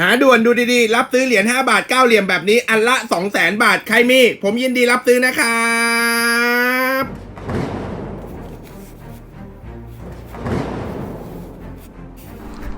หาด่วนดูดีๆ รับซื้อเหรียญ5บาท 9 เหลี่ยมแบบนี้ อันละ 2 0 0แสนบาท ใครมี ผมยินดีรับซื้อนะครับ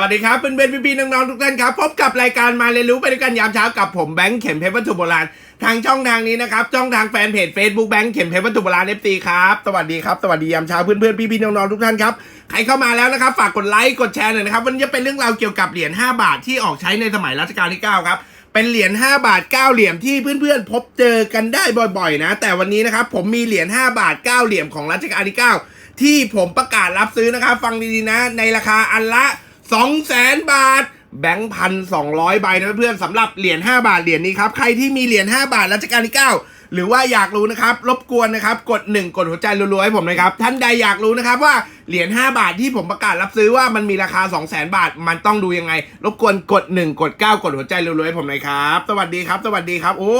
วัสดีครับเพื่อนๆพี่ๆน้องๆทุกท่านครับ พบกับรายการมาเรียนรู้ไปด้วยกันยามเช้ากับผมแบงค์เข็มเพชรวัตถุโบราณทางช่องทางนี้นะครับ ช่องทางแฟนเพจ Facebook แบงค์เข็มเพชรวัตถุโบราณ FT ครับ สวัสดีครับสวัสดียามเช้าเพื่อนๆพี่ๆน้องๆทุกท่านครับ ใครเข้ามาแล้วนะครับ ฝากกดไลค์กดแชร์หน่อยนะครับวันนี้จะเป็นเรื่องราวเกี่ยวกับเหรียญ5บาทที่ออกใช้ในสมัยรัชกาลที่9ครับเป็นเหรียญ5บาท 9 เหลี่ยมที่เพื่อนๆ พบเจอกันได้บ่อยๆ นะ แต่วันนี้นะครับผมมีเหรียญ5บาท 9 เหลี่ยมของรัชกาลที่ 9 ที่ผมประกาศรับซื้อนะครับ ฟังดีๆนะ ในราคาอันละ 2 0 0แสนบาท แบงค์พันสองร้อยใบนะเพื่อนๆสำหรับเหรียญ5บาทเหรียญนี้ครับ ใครที่มีเหรียญ5บาทรัชกาลที่9หรือว่าอยากรู้นะครับ รบกวนนะครับ กด 1 กดหัวใจรัวๆให้ผมนะครับ ท่านใดอยากรู้นะครับว่าเหรียญ5บาทที่ผมประกาศรับซื้อว่ามันมีราคา 2 0 0แสนบาท มันต้องดูยังไง รบกวนกด 1 กด 9 กดหัวใจรัวๆให้ผมหน่อยครับ สวัสดีครับ สวัสดีครับ โอ้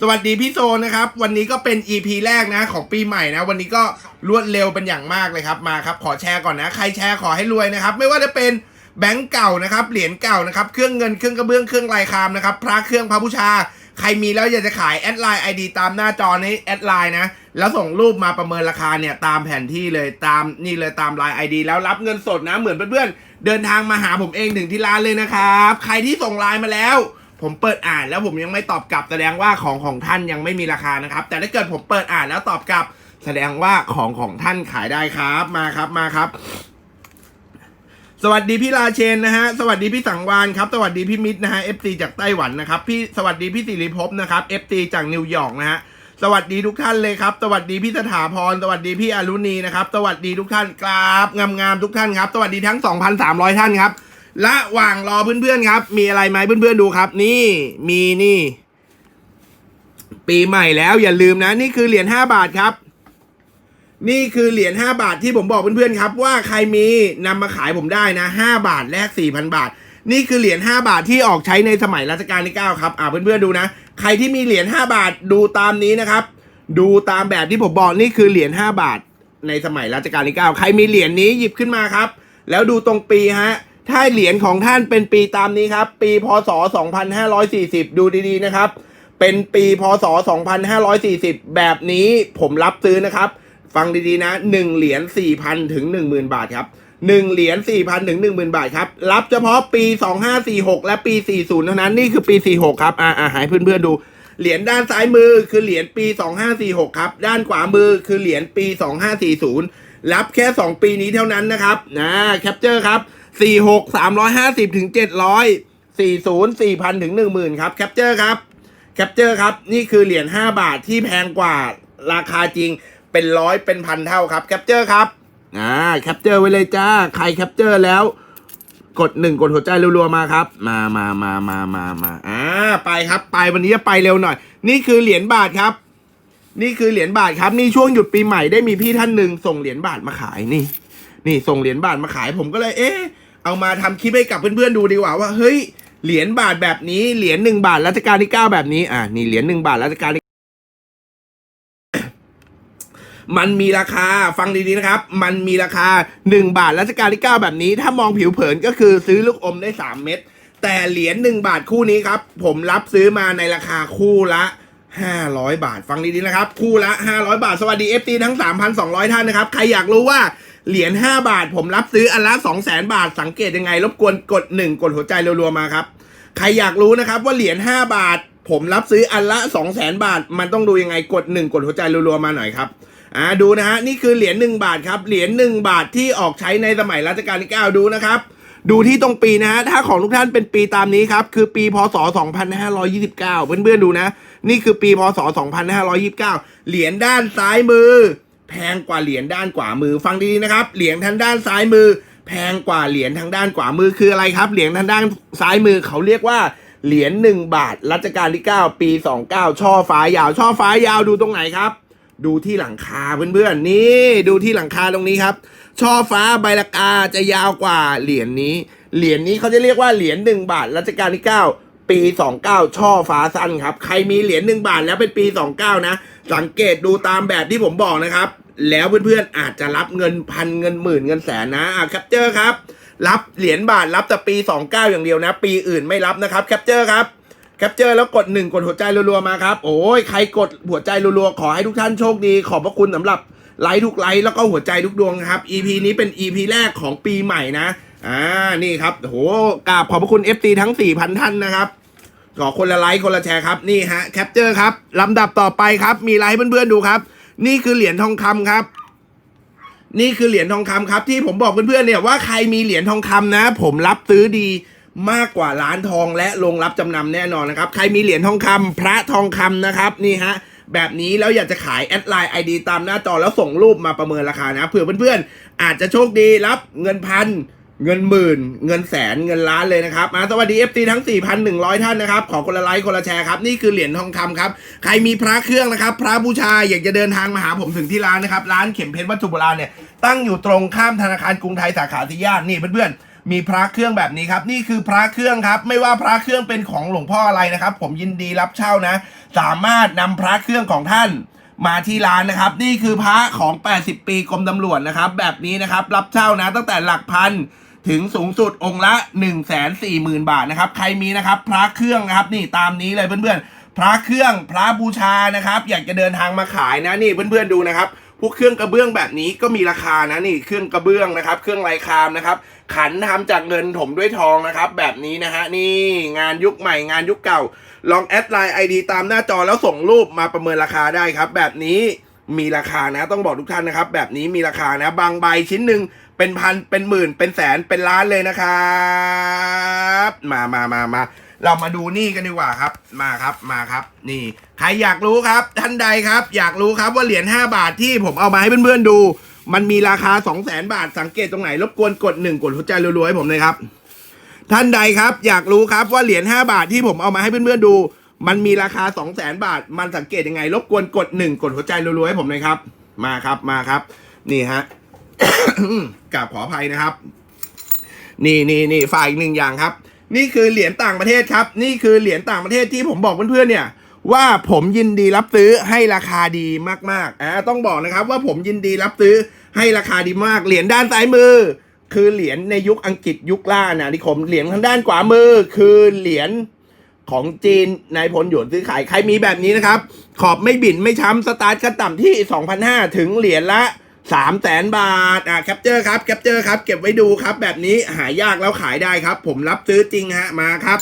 สวัสดีพี่โซนะครับ วันนี้ก็เป็น EP แรกนะของปีใหม่นะ วันนี้ก็รวดเร็วเป็นอย่างมากเลยครับมาครับ ขอแชร์ก่อนนะ ใครแชร์ขอให้รวยนะครับ ไม่ว่าจะเป็น แบงก์เก่านะครับเหรียญเก่านะครับเครื่องเงินเครื่องกระเบื้องเครื่องลายคามนะครับพระเครื่องพระบูชา ใครมีแล้วอยากจะขายแอดไลน์ไอดีตามหน้าจอนี้แอดไลน์นะแล้วส่งรูปมาประเมินราคาเนี่ยตามแผนที่เลยตามนี่เลยตามไลน์ไอดีแล้วรับเงินสดนะเหมือนเพื่อนๆเดินทางมาหาผมเองถึงที่ร้านเลยนะครับใครที่ส่งไลน์มาแล้วผมเปิดอ่านแล้วผมยังไม่ตอบกลับแสดงว่าของของท่านยังไม่มีราคานะครับ แต่ถ้าเกิดผมเปิดอ่านแล้วตอบกลับ แสดงว่าของของท่านขายได้ครับมาครับมาครับ สวัสดีพี่ราเชนนะฮะ สวัสดีพี่สังวานครับ สวัสดีพี่มิตรนะฮะ FC จากไต้หวันนะครับ พี่สวัสดีพี่สิริภพนะครับ FC จากนิวยอร์กนะฮะ สวัสดีทุกท่านเลยครับ สวัสดีพี่สถาพร สวัสดีพี่อรุณีนะครับ สวัสดีทุกท่านกราบงามๆทุกท่านครับ สวัสดีทั้ง 2,300 ท่านครับ ระหว่างรอเพื่อนๆครับ มีอะไรไหมเพื่อนๆดูครับ นี่มีนี่ ปีใหม่แล้วอย่าลืมนะ นี่คือเหรียญ5บาทครับ นี่คือเหรียญ5บาทที่ผมบอกเพื่อนๆครับ ว่าใครมีนำมาขายผมได้นะ 5 บาทแลก4,000 บาท นี่คือเหรียญ5บาทที่ออกใช้ในสมัยรัชกาลที่9ครับอ่าเพื่อนๆดูนะ ใครที่มีเหรียญ5บาทดูตามนี้นะครับ ดูตามแบบที่ผมบอกนี่คือเหรียญ5บาท ในสมัยรัชกาลที่9ใครมีเหรียญนี้หยิบขึ้นมาครับ แล้วดูตรงปีฮะถ้าเหรียญของท่านเป็นปีตามนี้ครับ ปีพศ 2540 ดูดีๆนะครับ เป็นปีพศ 2540 แบบนี้ผมรับซื้อนะครับ ฟังดีๆนะ1เหรียญ4,000 ถึง 10,000 บาทครับ1เหรียญ4,000 ถึง 10,000 บาทครับ รับเฉพาะปี 2546 และปี 40 เท่านั้น นี่คือปี 46 ครับ อ่าอ่าให้เพื่อนๆดู เหรียญด้านซ้ายมือคือเหรียญปี 2546 ครับ ด้านขวามือคือเหรียญปี 2540 รับแค่ 2 ปีนี้เท่านั้นนะครับ นะแคปเจอร์ครับ 46 350 ถึง 700 40 4,000 ถึง 10,000 ครับ แคปเจอร์ครับ แคปเจอร์ครับ นี่คือเหรียญ5บาทที่แพงกว่าราคาจริง เป็นร้อยเป็นพันเท่าครับแคปเจอร์ครับอ่าแคปเจอร์ไว้เลยจ้า ใครแคปเจอร์แล้ว กดหนึ่งกดหัวใจรัวๆมาครับ มามามามามามาอ่าไปครับ ไปวันนี้จะไปเร็วหน่อย นี่คือเหรียญบาทครับ นี่คือเหรียญบาทครับ นี่ช่วงหยุดปีใหม่ได้มีพี่ท่านหนึ่งส่งเหรียญบาทมาขายนี่ นี่ส่งเหรียญบาทมาขายผมก็เลย เอ๊ะเอามาทำคลิปให้กับเพื่อนๆดูดีกว่าว่าเฮ้ยเหรียญบาทแบบนี้เหรียญหนึ่งบาทรัชกาลที่เก้าแบบนี้อ่านี่เหรียญหนึ่งบาทรัชกาลที่ มันมีราคาฟังดีๆนะครับ มันมีราคา 1 บาทรัชกาลที่ 9 แบบนี้ ถ้ามองผิวเผินก็คือซื้อลูกอมได้ 3 เม็ดแต่เหรียญ1บาทคู่นี้ครับ ผมรับซื้อมาในราคาคู่ละ 500 บาท ฟังดีๆนะครับ คู่ละ 500 บาท สวัสดี FT ทั้ง 3,200 ท่านนะครับ ใครอยากรู้ว่าเหรียญ5บาท ผมรับซื้ออันละ200,000 บาท สังเกตยังไง รบกวนกด 1 กดหัวใจรัวๆมาครับ ใครอยากรู้นะครับว่าเหรียญ5บาท ผมรับซื้ออันละ200,000 บาท มันต้องดูยังไงกด 1 กดหัวใจรัวๆมาหน่อยครับ อ่าดูนะฮะนี่คือเหรียญ1บาทครับเหรียญ1บาทที่ออกใช้ในสมัยรัชกาลที่9ดูนะครับ ดูที่ตรงปีนะฮะถ้าของทุกท่านเป็นปีตามนี้ครับคือปีพศ 2529 เพื่อนๆดูนะ นี่คือปีพศ 2529 เหรียญด้านซ้ายมือ แพงกว่าเหรียญด้านขวามือฟังดีๆนะครับ เหรียญทางด้านซ้ายมือ แพงกว่าเหรียญทางด้านขวามือคืออะไรครับ เหรียญทางด้านซ้ายมือเขาเรียกว่าเหรียญหนึ่งบาทรัชกาลที่ 9 ปี 29 ช่อฟ้ายาว ช่อฟ้ายาวดูตรงไหนครับ ดูที่หลังคาเพื่อนๆนี่ดูที่หลังคาตรงนี้ครับ ช่อฟ้าใบละกาจะยาวกว่าเหรียญนี้ เหรียญนี้เขาจะเรียกว่าเหรียญหนึ่งบาทรัชกาลที่ 9 ปี 29 ช่อฟ้าสั้นครับ ใครมีเหรียญหนึ่งบาทแล้วเป็นปี 29 นะ สังเกตดูตามแบบที่ผมบอกนะครับ แล้วเพื่อนๆอาจจะรับเงินพันเงินหมื่นเงินแสนนะอะแคปเจอร์ครับ รับเหรียญบาทรับแต่ปี 29 อย่างเดียวนะ ปีอื่นไม่รับนะครับแคปเจอร์ครับ ปเจอร์แล้วกดหนึ่งกดหัวใจรัวๆมาครับ โอ้ยใครกดหัวใจรัวๆ ขอให้ทุกท่านโชคดี ขอบพระคุณสำหรับไลค์ทุกไลค์แล้วก็หัวใจทุกดวงครับ EP นี้เป็น EP แรกของปีใหม่นะ อ่า นี่ครับโหกราบขอบพระคุณ FT ทั้ง 4,000 ท่านนะครับ ขอคนละไลค์คนละแชร์ครับ นี่ฮะแคปเจอร์ครับลำดับต่อไปครับ มีไลค์เพื่อนๆดูครับ นี่คือเหรียญทองคำครับนี่คือเหรียญทองคำครับที่ผมบอกเพื่อนๆเนี่ยว่าใครมีเหรียญทองคำนะ ผมรับซื้อดี มากกว่าร้านทองและโรงรับจำนำแน่นอนนะครับ ใครมีเหรียญทองคำพระทองคำนะครับนี่ฮะแบบนี้แล้วอยากจะขายแอดไลน์ไอดีตามหน้าจอแล้วส่งรูปมาประเมินราคานะเผื่อเพื่อนๆ อาจจะโชคดีรับเงินพันเงินหมื่น เงินแสนเงินล้านเลยนะครับมาสวัสดี FT ทั้ง 4,100 ท่านนะครับ ขอคนละไลค์คนละแชร์ครับ นี่คือเหรียญทองคำครับ ใครมีพระเครื่องนะครับ พระบูชาอยากจะเดินทางมาหาผมถึงที่ร้านนะครับ ร้านเข็มเพชรวัตถุโบราณเนี่ยตั้งอยู่ตรงข้ามธนาคารกรุงไทยสาขาที่ย่านนี่เพื่อนๆ มีพระเครื่องแบบนี้ครับ นี่คือพระเครื่องครับ ไม่ว่าพระเครื่องเป็นของหลวงพ่ออะไรนะครับ ผมยินดีรับเช่านะ สามารถนำพระเครื่องของท่านมาที่ร้านนะครับ นี่คือพระของ 80 ปีกรมตำรวจนะครับ แบบนี้นะครับรับเช่านะ ตั้งแต่หลักพันถึงสูงสุดองค์ละ 1 4 0 0 0 0 บาทนะครับ ใครมีนะครับ พระเครื่องนะครับนี่ตามนี้เลยเพื่อนๆ พระเครื่องพระบูชานะครับ อยากจะเดินทางมาขายนะนี่เพื่อนๆดูนะครับ พวกเครื่องกระเบื้องแบบนี้ก็มีราคานะนี่เครื่องกระเบื้องนะครับ เครื่องลายคามนะครับ ขันทำจากเงินถมด้วยทองนะครับ แบบนี้นะฮะนี่งานยุคใหม่งานยุคเก่า ลองแอดไลน์ไอดีตามหน้าจอแล้วส่งรูปมาประเมินราคาได้ครับ แบบนี้มีราคานะต้องบอกทุกท่านนะครับ แบบนี้มีราคานะ บางใบชิ้นหนึ่งเป็นพันเป็นหมื่นเป็นแสนเป็นล้านเลยนะครับ มามามามา เรามาดูนี่กันดีกว่าครับ มาครับมาครับ นี่ ใครอยากรู้ครับท่านใดครับ อยากรู้ครับว่าเหรียญ5บาทที่ผมเอามาให้เพื่อนๆดู มันมีราคา 2 0 0 0 0 0บาทสังเกตตรงไหนรบกวนกดหนึ่งกดหัวใจรัวๆให้ผมเลยครับ ท่านใดครับอยากรู้ครับว่าเหรียญ5บาทที่ผมเอามาให้เพื่อนๆดู มันมีราคา 2 0 0 0 0 0บาท มันสังเกตยังไง รบกวนกดหนึ่งกดหัวใจรัวๆให้ผมเลยครับ มาครับมาครับ นี่ฮะกราบขออภัยนะครับ นี่นี่นี่ฝ่ายอีกหนึ่งอย่างครับ นี่คือเหรียญต่างประเทศครับ นี่คือเหรียญต่างประเทศที่ผมบอกเพื่อนๆเนี่ยว่าผมยินดีรับซื้อให้ราคาดีมากๆอ่าต้องบอกนะครับว่าผมยินดีรับซื้อให้ราคาดีมาก เหรียญด้านซ้ายมือ คือเหรียญในยุคอังกฤษยุคล่านะนิคมเหรียญทางด้านขวามือ คือเหรียญของจีนนายพลหยวนซื้อขายใครมีแบบนี้นะครับ ขอบไม่บินไม่ช้ำสตาร์ทขั้นต่ำที่ 2,500 ถึงเหรียญละ 3 0 0แสนบาท อะแคปเจอร์ครับแคปเจอร์ครับ เก็บไว้ดูครับ แบบนี้หายากแล้วขายได้ครับ ผมรับซื้อจริงฮะมาครับ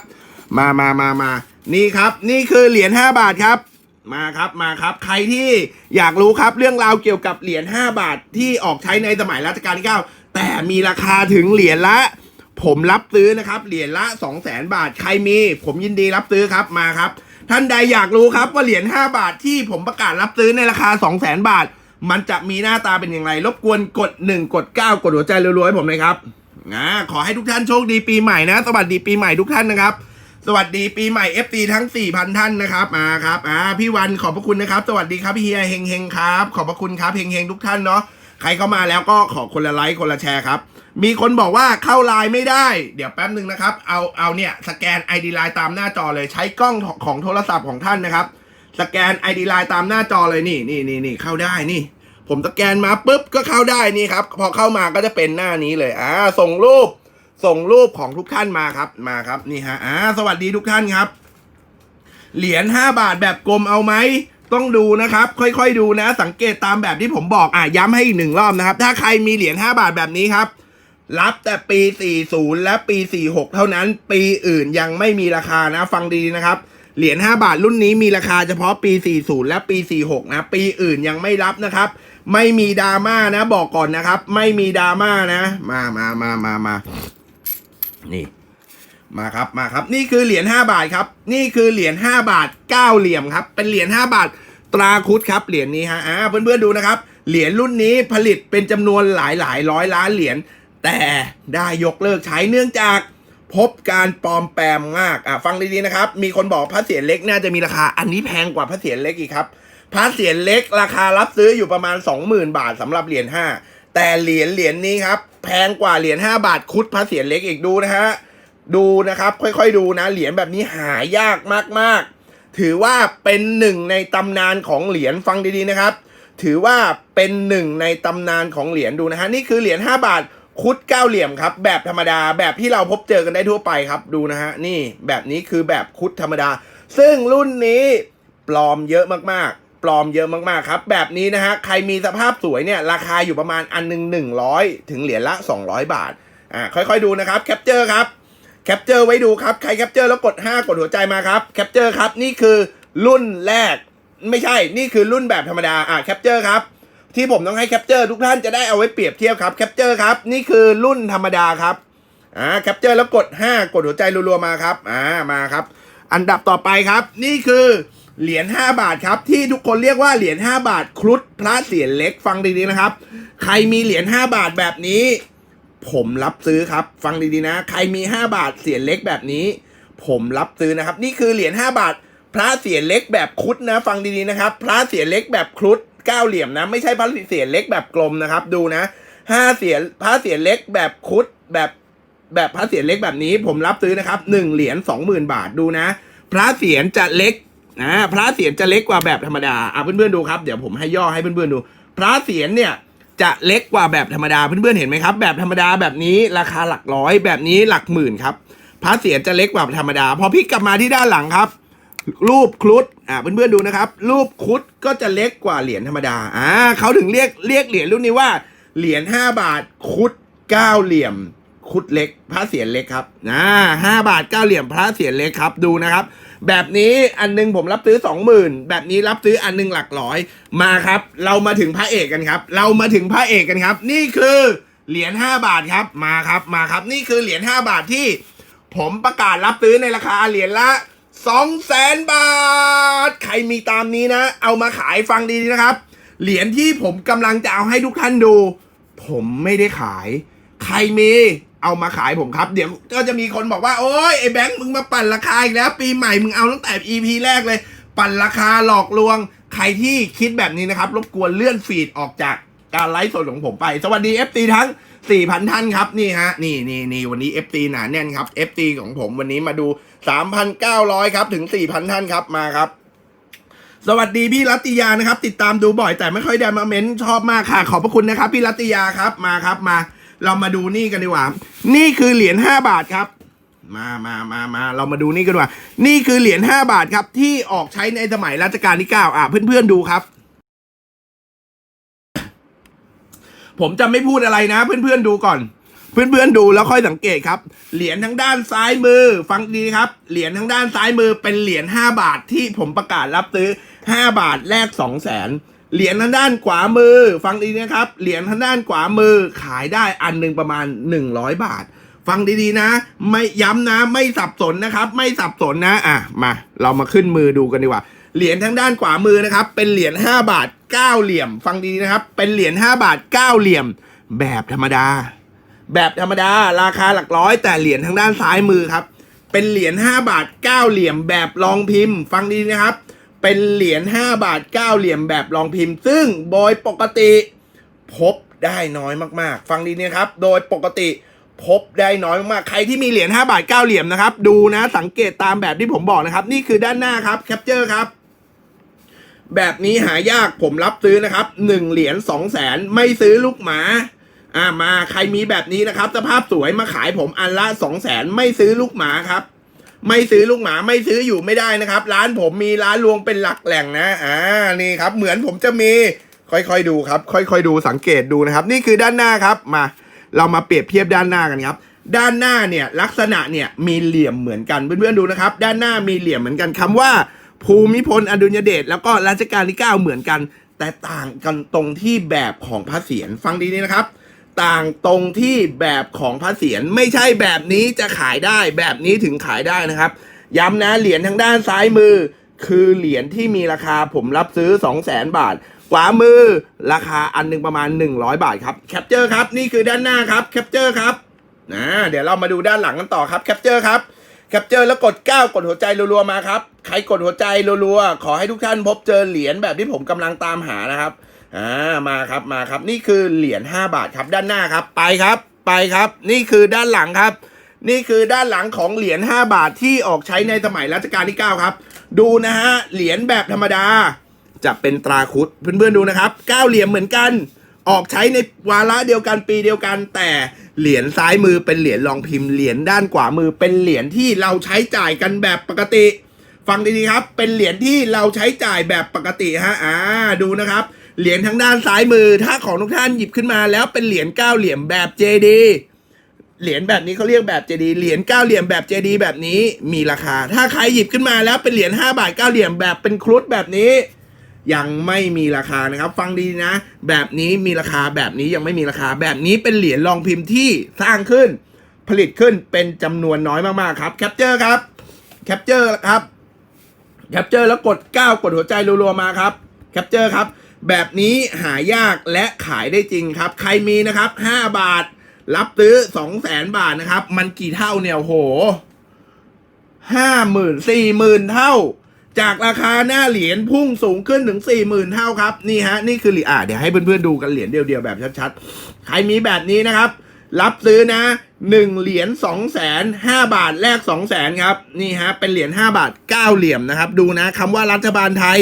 มามามามานี่ครับ นี่คือเหรียญ5บาทครับ มาครับมาครับ ใครที่อยากรู้ครับเรื่องราวเกี่ยวกับเหรียญ5บาทที่ออกใช้ในสมัยรัชกาลที่9แต่มีราคาถึงเหรียญละ ผมรับซื้อนะครับเหรียญละ2 0 0แสนบาทใครมี ผมยินดีรับซื้อครับมาครับ ท่านใดอยากรู้ครับว่าเหรียญ5บาทที่ผมประกาศรับซื้อในราคา2 0 0แสนบาท มันจะมีหน้าตาเป็นอย่างไร รบกวนกด 1 กด 9 กดหัวใจรัวๆให้ผมเลยครับนะขอให้ทุกท่านโชคดีปีใหม่นะ สวัสดีปีใหม่ทุกท่านนะครับ สวัสดีปีใหม่ FT ทั้ง 4,000 ท่านนะครับมาครับอ่าพี่วันขอบพระคุณนะครับ สวัสดีครับพี่เฮียเฮงเฮงครับ ขอบพระคุณครับเฮงเฮงทุกท่านเนาะใครเข้ามาแล้วก็ขอคนละไลค์คนละแชร์ครับ มีคนบอกว่าเข้าไลน์ไม่ได้ เดี๋ยวแป๊บหนึ่งนะครับ เอาเอาเนี่ยสแกน ID ไลน์ตามหน้าจอเลยใช้กล้องของโทรศัพท์ของท่านนะครับ สแกน ID ไลน์ตามหน้าจอเลยนี่นี่นี่นี่เข้าได้นี่ ผมสแกนมาปุ๊บก็เข้าได้นี่ครับ พอเข้ามาก็จะเป็นหน้านี้เลยอ่าส่งรูป ส่งรูปของทุกท่านมาครับมาครับนี่ฮะอ่าสวัสดีทุกท่านครับ เหรียญ5บาทแบบกลมเอาไหมต้องดูนะครับ ค่อยๆดูนะ สังเกตตามแบบที่ผมบอกอะย้ำให้อีกหนึ่งรอบนะครับ ถ้าใครมีเหรียญ5บาทแบบนี้ครับ รับแต่ปี 40 และปี 46 เท่านั้น ปีอื่นยังไม่มีราคานะ ฟังดีนะครับ เหรียญ5บาทรุ่นนี้มีราคาเฉพาะปี 40 และปี 46 นะ ปีอื่นยังไม่รับนะครับ ไม่มีดราม่านะ บอกก่อนนะครับ ไม่มีดราม่านะ มามามามามานี่ มาครับมาครับ นี่คือเหรียญ5บาทครับ นี่คือเหรียญ5บาท9เหลี่ยมครับ เป็นเหรียญ5บาทตราคุดครับเหรียญนี้ฮะอ่าเพื่อนๆดูนะครับ เหรียญรุ่นนี้ผลิตเป็นจำนวนหลายหลายร้อยล้านเหรียญแต่ได้ยกเลิกใช้เนื่องจาก พบการปลอมแปลงมากอะฟังดีๆนะครับ มีคนบอกพระเศียรเล็กน่าจะมีราคา อันนี้แพงกว่าพระเศียรเล็กอีกครับพระเศียรเล็ก ราคารับซื้ออยู่ประมาณ 20,000 บาทสำหรับเหรียญ5แต่เหรียญเหรียญนี้ครับแพงกว่าเหรียญ5บาทคุดพระเศียรเล็กอีกดูนะฮะดูนะครับค่อยๆดูนะเหรียญแบบนี้หายากมากๆ ถือว่าเป็นหนึ่งในตำนานของเหรียญฟังดีๆนะครับ ถือว่าเป็นหนึ่งในตำนานของเหรียญดูนะฮะนี่คือเหรียญ5บาท คุดเก้าเหลี่ยมครับ แบบธรรมดาแบบที่เราพบเจอกันได้ทั่วไปครับดูนะฮะนี่แบบนี้คือแบบคุดธรรมดา ซึ่งรุ่นนี้ปลอมเยอะมากๆ ปลอมเยอะมากๆครับ แบบนี้นะฮะใครมีสภาพสวยเนี่ยราคาอยู่ประมาณอันหนึ่งหนึ่งร้อยถึงเหรียญละ200บาทอ่าค่อยๆดูนะครับแคปเจอร์ครับแคปเจอร์ไว้ดูครับใครแคปเจอร์แล้วกด 5 กดหัวใจมาครับแคปเจอร์ครับนี่คือรุ่นแรก ไม่ใช่นี่คือรุ่นแบบธรรมดาอะแคปเจอร์ครับ ที่ผมต้องให้แคปเจอร์ทุกท่านจะได้เอาไว้เปรียบเทียบครับแคปเจอร์ครับนี่คือรุ่นธรรมดาครับอ่าแคปเจอร์แล้วกด 5 กดหัวใจรัวๆมาครับอ่ามาครับ อันดับต่อไปครับ นี่คือเหรียญ5บาทครับ ที่ทุกคนเรียกว่าเหรียญ5บาทครุฑพระเศียรเล็กฟังดีๆนะครับ ใครมีเหรียญ5บาทแบบนี้ ผมรับซื้อครับ ฟังดีๆนะ ใครมี 5 บาทเสียนเล็กแบบนี้ ผมรับซื้อนะครับ นี่คือเหรียญ5บาทพระเสียเล็กแบบครุฑนะ ฟังดีๆนะครับ พระเสียเล็กแบบครุฑ เก้าเหลี่ยมนะ ไม่ใช่พระเสียนเล็กแบบกลมนะครับ ดูนะห้าเสียนพระเสียนเล็กแบบครุฑแบบแบบพระเสียนเล็กแบบนี้ผมรับซื้อนะครับหนึ่งเหรียญสองหมื่นบาทดูนะ พระเสียนจะเล็กนะพระเสียนจะเล็กกว่าแบบธรรมดาอะเพื่อนๆดูครับเดี๋ยวผมให้ย่อให้เพื่อนๆดู พระเสียนเนี่ยจะเล็กกว่าแบบธรรมดาเพื่อนๆเห็นไหมครับ แบบธรรมดาแบบนี้ราคาหลักร้อย แบบนี้หลักหมื่นครับพระเสียรจะเล็กกว่าธรรมดาพอพลิกกลับมาที่ด้านหลังครับ รูปครุฑอ่าเพื่อนๆดูนะครับ รูปครุฑก็จะเล็กกว่าเหรียญธรรมดาอ่าเขาถึงเรียกเรียกเหรียญรุ่นนี้ว่าเหรียญ5บาทครุฑเก้าเหลี่ยมครุฑเล็ก พระเสียรเล็กครับอ่าห้าบาทเก้าเหลี่ยมพระเสียรเล็กครับดูนะครับ แบบนี้อันหนึงผมรับซื้อสองหมื่นแบบนี้รับซื้ออันหนึงหลักร้อยมาครับ เรามาถึงพระเอกกันครับ เรามาถึงพระเอกกันครับ นี่คือเหรียญ5บาทครับมาครับมาครับ นี่คือเหรียญ5บาทที่ผมประกาศรับซื้อในราคาเหรียญละ 2 0 0แสนบาท ใครมีตามนี้นะ เอามาขายฟังดีนะครับ เหรียญที่ผมกำลังจะเอาให้ทุกท่านดู ผมไม่ได้ขาย ใครมีเอามาขายผมครับ เดี๋ยวก็จะมีคนบอกว่า โอ้ยไอ้แบงค์มึงมาปั่นราคาอีกแล้ว ปีใหม่มึงเอาตั้งแต่ EP แรกเลย ปั่นราคาหลอกลวง ใครที่คิดแบบนี้นะครับ รบกวนเลื่อนฟีดออกจากการไลฟ์สดของผมไป สวัสดี FT ทั้ง 4,000ท่านครับนี่ฮะนี่นี่นี่วันนี้ FT หนาแน่นครับ FT ของผมวันนี้มาดู3,900ครับถึง4,000ท่านครับมาครับ สวัสดีพี่รัตติยานะครับ ติดตามดูบ่อยแต่ไม่ค่อยได้มาเม้นชอบมากค่ะ ขอบพระคุณนะครับ พี่รัตติยาครับมาครับมา เรามาดูนี่กันดีกว่า นี่คือเหรียญ5บาทครับมามามามาเรามาดูนี่กันดีกว่า นี่คือเหรียญ5บาทครับ ที่ออกใช้ในสมัยรัชกาลที่ 9 อะ เพื่อนๆดูครับ ผมจะไม่พูดอะไรนะ เพื่อนๆดูก่อน เพื่อนๆดูแล้วค่อยสังเกตครับ เหรียญทางด้านซ้ายมือ ฟังดีครับ เหรียญทางด้านซ้ายมือเป็นเหรียญ5บาทที่ผมประกาศรับซื้อ 5 บาทแลก2 0 0แสนเหรียญทางด้านขวามือ ฟังดีนะครับ เหรียญทางด้านขวามือขายได้อันหนึ่งประมาณ 100 บาท ฟังดีๆนะ ไม่ย้ำนะ ไม่สับสนนะครับ ไม่สับสนนะ อะ มา เรามาขึ้นมือดูกันดีกว่า เหรียญทางด้านขวามือนะครับ เป็นเหรียญ5บาท 9 เหลี่ยม ฟังดีนะครับ เป็นเหรียญ5บาท 9 เหลี่ยม แบบธรรมดา แบบธรรมดา ราคาหลักร้อย แต่เหรียญทางด้านซ้ายมือครับ เป็นเหรียญ5บาท 9 เหลี่ยม แบบรองพิมพ์ ฟังดีนะครับ เป็นเหรียญ5บาท 9 เหลี่ยมแบบรองพิมพ์ ซึ่งโดยปกติพบได้น้อยมากๆ ฟังดีนะครับ โดยปกติพบได้น้อยมากๆ ใครที่มีเหรียญ5บาท 9 เหลี่ยมนะครับ ดูนะ สังเกตตามแบบที่ผมบอกนะครับ นี่คือด้านหน้าครับ แคปเจอร์ครับ แบบนี้หายากผมรับซื้อนะครับหนึ่งเหรียญสองแสนไม่ซื้อลูกหมาอ่ามาใครมีแบบนี้นะครับ สภาพสวยมาขายผมอันละสองแสนไม่ซื้อลูกหมาครับ ไม่ซื้อลูกหมาไม่ซื้ออยู่ไม่ได้นะครับ ร้านผมมีร้านรวงเป็นหลักแหล่งนะอ่านี่ครับ เหมือนผมจะมีค่อยๆดูครับ ค่อยๆดูสังเกตดูนะครับ นี่คือด้านหน้าครับมา เรามาเปรียบเทียบด้านหน้ากันครับ ด้านหน้าเนี่ยลักษณะเนี่ยมีเหลี่ยมเหมือนกันเพื่อนๆดูนะครับ ด้านหน้ามีเหลี่ยมเหมือนกันคำว่า ภูมิพลอดุลยเดชแล้วก็รัชกาลที่ 9 เหมือนกัน แต่ต่างกันตรงที่แบบของพระเศียรฟังดีนี่นะครับ ต่างตรงที่แบบของพระเศียรไม่ใช่แบบนี้จะขายได้ แบบนี้ถึงขายได้นะครับ ย้ำนะเหรียญทางด้านซ้ายมือ คือเหรียญที่มีราคาผมรับซื้อ 2 0 0แสนบาทขวามือราคาอันหนึงประมาณ 100 บาทครับแคปเจอร์ครับนี่คือด้านหน้าครับแคปเจอร์ครับนะเดี๋ยวเรามาดูด้านหลังกันต่อครับแคปเจอร์ครับแคปเจอร์แล้วกด 9 กดหัวใจรัวๆมาครับ ครกดหัวใจรัวๆ ขอให้ทุกท่านพบเจอเหรียญแบบที่ผมกำลังตามหานะครับ อ่า มาครับมาครับ นี่คือเหรียญ5บาทครับด้านหน้าครับ ไปครับ ไปครับ นี่คือด้านหลังครับ นี่คือด้านหลังของเหรียญ5บาทที่ออกใช้ในสมัยรัชกาลที่ 9 ครับ ดูนะฮะ เหรียญแบบธรรมดา จะเป็นตราคุดเพื่อนๆดูนะครับเก้าเหรียญเหมือนกัน ออกใช้ในวาระเดียวกันปีเดียวกัน แต่เหรียญซ้ายมือเป็นเหรียญรองพิมพ์ เหรียญด้านขวามือเป็นเหรียญที่เราใช้จ่ายกันแบบปกติ ฟังดีๆครับ เป็นเหรียญที่เราใช้จ่ายแบบปกติฮะอ่าดูนะครับ เหรียญทางด้านซ้ายมือ ถ้าของทุกท่านหยิบขึ้นมาแล้วเป็นเหรียญเก้าเหรียญแบบเจดีเหรียญแบบนี้เขาเรียกแบบเจดี เหรียญเก้าเหรียญแบบเจดีแบบนี้มีราคา ถ้าใครหยิบขึ้นมาแล้วเป็นเหรียญห้าบาทเก้าเหรียญแบบเป็นครุฑแบบนี้ ยังไม่มีราคานะครับ ฟังดีนะ แบบนี้มีราคาแบบนี้ยังไม่มีราคา แบบนี้เป็นเหรียญรองพิมพ์ที่สร้างขึ้น ผลิตขึ้นเป็นจำนวนน้อยมากๆครับแคปเจอร์ครับแคปเจอร์ครับ แคปเจอร์แล้วกด 9 กดหัวใจรัวๆมาครับแคปเจอร์ครับ แบบนี้หายากและขายได้จริงครับ ใครมีนะครับ 5 บาท รับซื้อ 2 0 0แสนบาทนะครับ มันกี่เท่าเนี่ยโอ้โหห้าหมื่นสี่หมื่นเท่า จากราคาหน้าเหรียญพุ่งสูงขึ้นถึงสี่หมื่นเท่าครับ นี่ฮะ นี่คือเหรียญอะเดี๋ยวให้เพื่อนๆดูกันเหรียญเดียวๆแบบชัดๆ ใครมีแบบนี้นะครับ รับซื้อนะหนึ่งเหรียญสองแสนห้าบาทแลกสองแสนครับนี่ฮะเป็นเหรียญห้าบาทเก้าเหลี่ยมนะครับ ดูนะคำว่ารัฐบาลไทย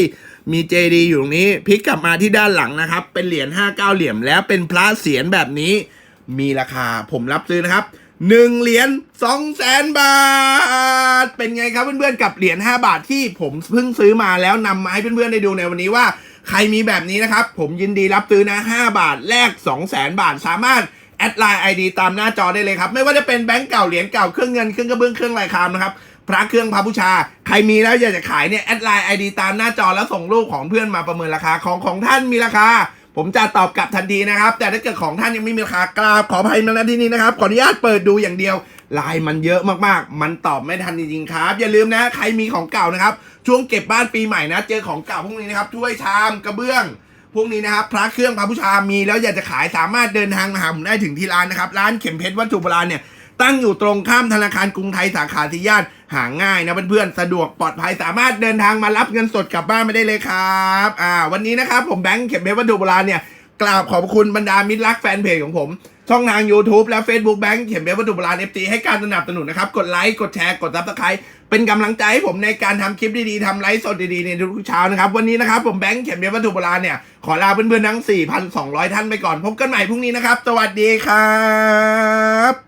มีเจดีอยู่ตรงนี้พลิกกลับมาที่ด้านหลังนะครับ เป็นเหรียญห้าเก้าเหลี่ยม แล้วเป็นพระเสียรแบบนี้ มีราคาผมรับซื้อนะครับหนึ่งเหรียญสองแสนบาท เป็นไงครับเพื่อนๆกับเหรียญห้าบาทที่ผมเพิ่งซื้อมาแล้วนำมาให้เพื่อนๆได้ดูในวันนี้ว่า ใครมีแบบนี้นะครับ ผมยินดีรับซื้อนะ 5 บาทแลก2 0 0แสนบาทสามารถ แอดไลน์ไอดีตามหน้าจอได้เลยครับ ไม่ว่าจะเป็นแบงก์เก่าเหรียญเก่าเครื่องเงินเครื่องกระเบื้องเครื่องลายคามนะครับพระเครื่องพระบูชา ใครมีแล้วอยากจะขายเนี่ยแอดไลน์ไอดีตามหน้าจอแล้วส่งรูปของเพื่อนมาประเมินราคาของของท่านมีราคา ผมจะตอบกลับทันทีนะครับ แต่ถ้าเกิดของท่านยังไม่มีราคากราบขออภัยมาณที่นี้นะครับ ขออนุญาตเปิดดูอย่างเดียวลายมันเยอะมากๆ มันตอบไม่ทันจริงๆครับ อย่าลืมนะใครมีของเก่านะครับ ช่วงเก็บบ้านปีใหม่นะ เจอของเก่าพวกนี้นะครับถ้วยชามกระเบื้อง วกนี้นะครับพระเครื่องพระบูชามีแล้วอยากจะขายสามารถเดินทางมาหาผมได้ถึงที่ร้านนะครับร้านเข็มเพชรวัตถุโบราณเนี่ยตั้งอยู่ตรงข้ามธนาคารกรุงไทยสาขาที่ย่านหาง่ายนะเพื่อนๆสะดวกปลอดภัยสามารถเดินทางมารับเงินสดกลับบ้านไม่ได้เลยครับอ่าวันนี้นะครับผมแบงค์เข็มเพชรวัตถุโบราณเนี่ยกราบขอบคุณบรรดามิตรรักแฟนเพจของผม ช่องทาง YouTube และ Facebook แบงค์เขียนเพชรวัตถุโบราณ FT ให้การสนับสนุนนะครับ กดไลค์ กดแชร์ กดซับสไครต์เป็นกำลังใจให้ผมในการทำคลิปดีๆทำไลฟ์สดดีๆในทุกเช้านะครับ วันนี้นะครับผมแบงค์เขียนเพชรวัตถุโบราณเนี่ย ขอลาเพื่อนๆทั้ง 4,200 ท่านไปก่อน พบกันใหม่พรุ่งนี้นะครับ สวัสดีครับ